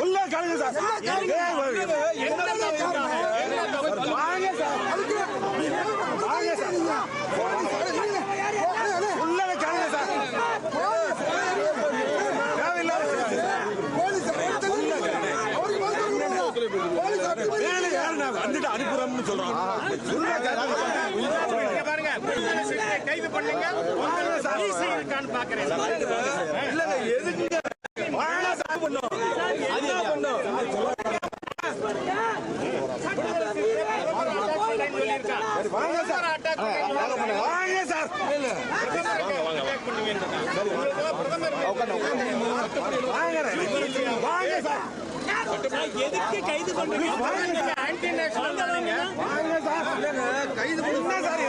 உள்ள கலங்க சார் வாங்க சார் வாங்க சார் உள்ள கலங்க சார் வேலை யாரு வந்துட்டு அனுப்புறோம்னு சொல்றோம் உள்ள கலங்க இங்க பாருங்க விடுதலை சிறுத்தை கைது பண்ணுங்க. செய்யிருக்கான்னு பாக்குறேன் இல்ல எதுக்கு வாங்க சார். பண்ணோம் அது என்ன பண்ணோம் வாங்க சார். வாங்க சார். வாங்க வாங்க சார். எதுக்கு கைது பண்ணுங்க ஆன்டி நேஷனல் வாங்க சார் கைது பண்ண சார்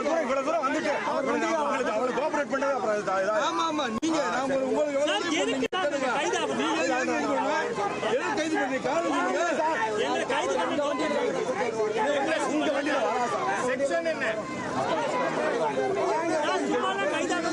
தூரம் இவ்வளவு தூரம் வந்துட்டு உங்களுக்கு அவங்களுக்கு அவரை கோஆபரேட் பண்ணது அப்புறம் ஆமா ஆமா. நீங்க உங்களுக்கு கைது பண்ணி காரணம் உங்க வண்டியில வரா சார். செக்ஷன் என்ன சும்மாலாம் கைதாக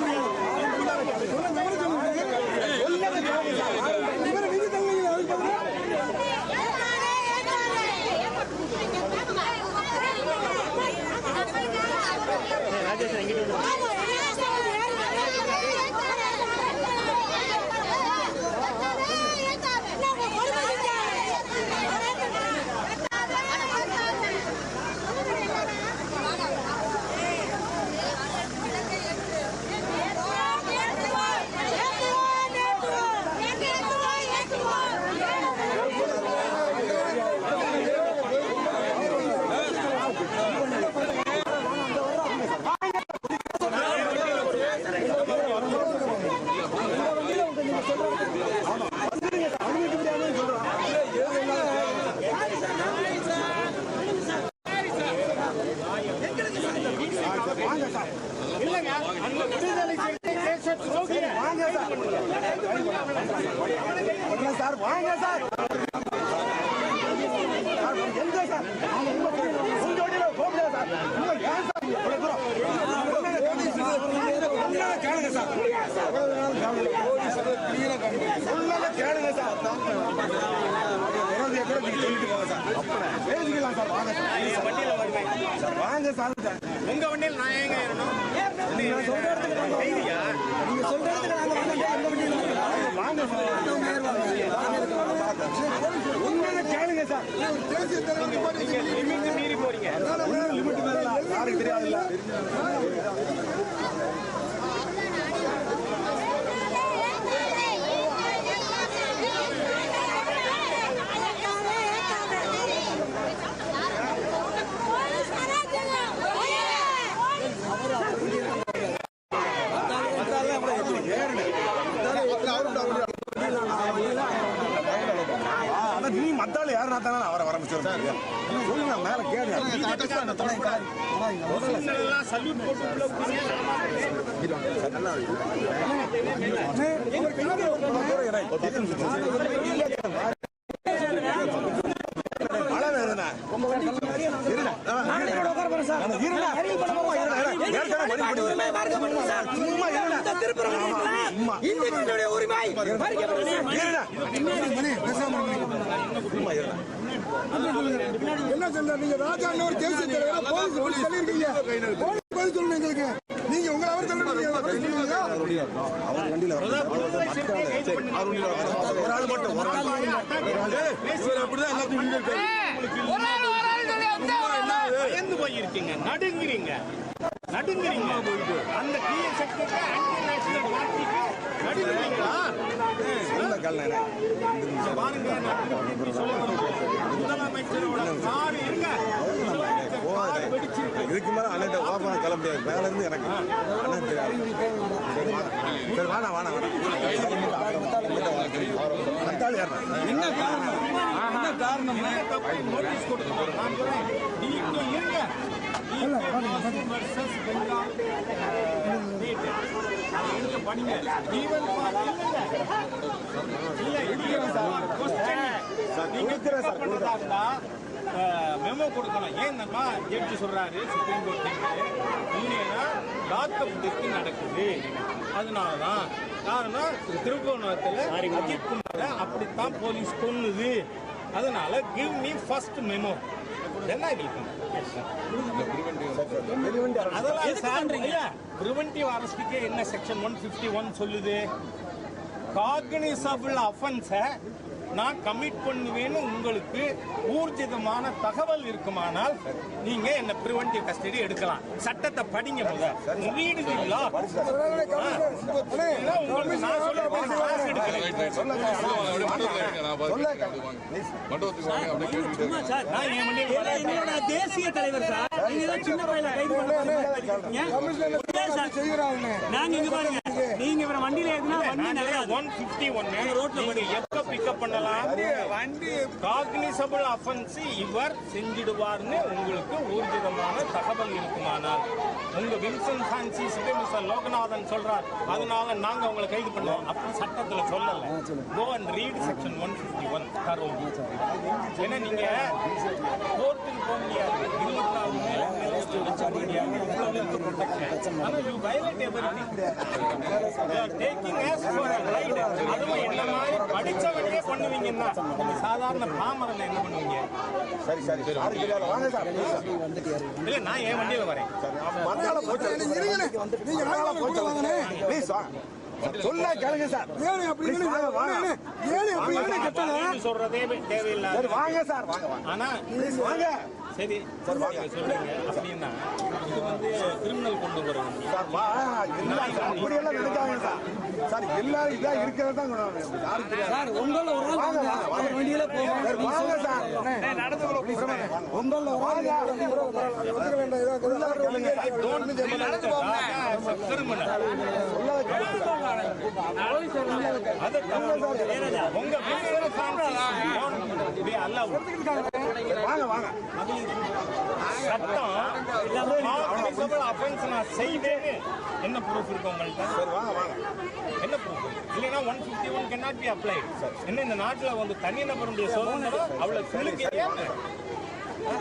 வாங்க சார் எங்க சார் அவங்க உங்க வண்டியில- உங்க வண்டியில போக முடியாது சார் உங்க ஏன் சார் இவ்வளவு தூரம் உள்ளால கேளுங்க சார் உள்ளால கேளுங்க சார் விரோதியை கூட நீங்க சொல்லிட்டு போங்க சார் பேசிக்கலாம் சார். வாங்க சார் சார் வாங்க சார் உங்க வண்டியில் நான் ஏங்க ஏறணும் கைதியா வாங்க சார் உண்மையில கேளுங்க சார் தேசிய தலைவர் நீங்க லிமிட் மீறி போறீங்க லிமிட் மேல யாருக்கு தெரியாதுல்ல அதான் நீ மத்தாள் யாருனா தானே அவரை வர முடிச்சிருக்கேன் சொல்லுங்க மேல விட்டீங்க. மழை வருதுண்ணா. போடுது. சும்மா இருங்க. சும்மா. இருங்க. என்ன சொல்ற? நீங்க ராஜா ஒரு தேசிய தலைவர் போலீஸ் போலீஸ் சொல்லிருக்கீங்க போலீஸ் பதில் சொல்லணும் எங்களுக்கு. நீங்க உங்களை அவர் அவர் வண்டியில வர ஒரு ஆள் மட்டும் ஒரு ஆள் இவர் அப்படிதான் எல்லாத்தையும் பயந்து போயிருக்கீங்க. நடுங்குறீங்க. நடுங்குறீங்க. அந்த டிஎ சக்திக்கு ஆன்டி நேஷனல் பார்ட்டிக்கு நடுங்குறீங்களா? பாருங்க. முதலமைச்சரோட கார் இதுக்கு மேல அண்ணன் ஓப்பனா கிளம்ப. முடியாது மேல இருந்து எனக்கு அண்ணன் தெரியாது. சரி, வாடா என்ன காரணம்? என்ன காரணம்? நோட்டீஸ் கொடுக்கணும். நான் சொல்றேன். இருங்க. படிங்க ஈவன் இல்ல சார் நீங்க பண்றதா இருந்தா மெமோ கொடுக்கணும். ஏன்னம்மா ஜட்ஜி சொல்றாரு சுப்ரீம் கோர்ட் இல்லைன்னா லாக்அப் நடக்குது. அதனால தான் காரணம் திருப்பவனத்தில் அஜித் குமாரை அப்படித்தான் போலீஸ் கொன்னுது. அதனால கிவ் மீ ஃபர்ஸ்ட் மெமோ என்ன சான்றீங்க பிரிவென்டிவ் அரெஸ்டுக்கே என்ன செக்ஷன் ஒன் பிப்டி ஒன் சொல்லுது? காக்னிசபிள் அஃபென்ஸை நான் கமிட் பண்ணுவேன்னு உங்களுக்கு ஊர்ஜிதமான தகவல் இருக்குமானால் நீங்க என்ன பிரிவென்டிவ் கஸ்டடி எடுக்கலாம். சட்டத்தை படிங்க ரீடு உங்களுக்கு நான் சொல்ல தேசிய தலைவர் சார். சின்ன பையல நாங்க இங்க பாருங்க. நீங்க இவர வண்டியில ஏறினா வண்டி நிறைய ஒன் பிப்டி ஒன்னு ரோட்ல பிக்கப் பண்ணலாம். வண்டி காக்னிசபிள் அஃபென்ஸ் இவர் செஞ்சிடுவார்னு உங்களுக்கு ஊர்ஜிதமான தகவல் இருக்குமானால் உங்க வின்சன் பிரான்சிஸ்க்கு மிஸ்டர் லோகநாதன் சொல்றார். அதனால நாங்க உங்களை கைது பண்ணுவோம் அப்படி சட்டத்துல சொல்லல. Go and read section one fifty one தரோம். ஏன்னா நீங்க கோர்ட்டுக்கு போக முடியாது. இருபத்தி நாலு மணி நேரம் arrest வச்சுக்க முடியாது. இவ்வளவு பண்ணுவீங்கன்னா சாதாரண பாமரன் என்ன பண்ணுவீங்க? சரி சரி. சாரி வாங்க சார். இல்ல நான் என் வண்டியில வரேன். மறுநாள் போச்சு ப்ளீஸ் வாங்க சொல்ல கேளுங்க சார். ஏழை அப்படி ஏழை வாங்க, வாங்க. அப்படி ஏழை கட்டல அப்படின்னு சொல்றதே தேவையில்லாத சரி வாங்க சார். வாங்க வாங்க. ஆனா வாங்க. சரி நீங்க சொல்றீங்க அப்படின்னா இது வந்து கிரிமினல் கொண்டு வண்டி சார் சார். அப்படியெல்லாம் சார். சார் எல்லாரும் இதான் இருக்கிறது தான் சார் உங்கள ஒரு நாள் வாங்க வண்டியில சரி, வாங்க சார். உங்கள வாங்க. ஒத்துக்க வேண்டாம் இதோ கேளுங்க. கிரிமினல் சொல்ல கேளுங்க. சார் அது உங்க வில்சன் பிரான்சிஸ் அல்ல வாங்க வாங்க. சட்டம் அஃபென்ஸ் நான் செய்வேன்னு. என்ன ப்ரூஃப் இருக்கு உங்கள்கிட்ட சரி வாங்க வாங்க. என்ன ப்ரூஃப் இல்லைன்னா one fifty one cannot be apply என்ன இந்த நாட்டில் வந்து தனிநபருடைய சுதந்திரம் அவ்வளோ சிலுக்கையா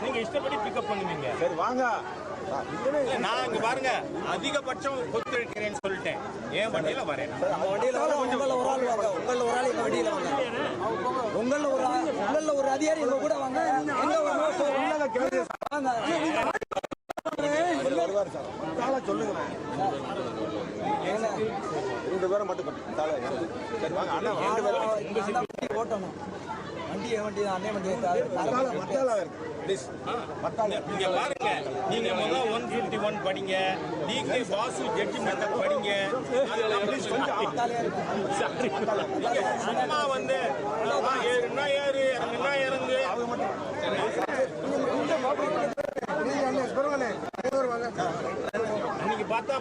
நீங்க இஷ்டப்படி பிக்கப் பண்ணுவீங்க. சரி வாங்க. நான் இங்க பாருங்க அதிகபட்சம் ஒத்துழைக்கிறேன்னு சொல்லிட்டேன். என் வண்டியில வரேன். வண்டியில உங்கள ஒரு ஆள் வாங்க. உங்கள ஒரு ஆள் எங்க வண்டியில வாங்க. உங்கள ஒரு ஆள் உங்கள ஒரு அதிகாரி எங்க கூட வாங்க. எங்க. வாங்க. சொல்லுங்களேன் ரெண்டு பேரும் மட்டும் அண்ணா ஓட்டணும். வண்டி வண்டி தான் அண்ணன் வண்டி. மத்தாள மத்தாள இருக்கு. நீங்க பாருங்க. நீங்க முதல்ல ஒன் ஃபிஃப்டி ஒன் படிங்க. டிகே பாசு ஜட்ஜ்மெண்ட் படிங்க அதெல்லாம் Sorry. நீங்க சும்மா வந்து ஏறுனா ஏறு இறங்குனா இறங்கு நீங்க அண்ணே பெருமானே பெருமாள் வாங்க அன்னைக்கு பார்த்தா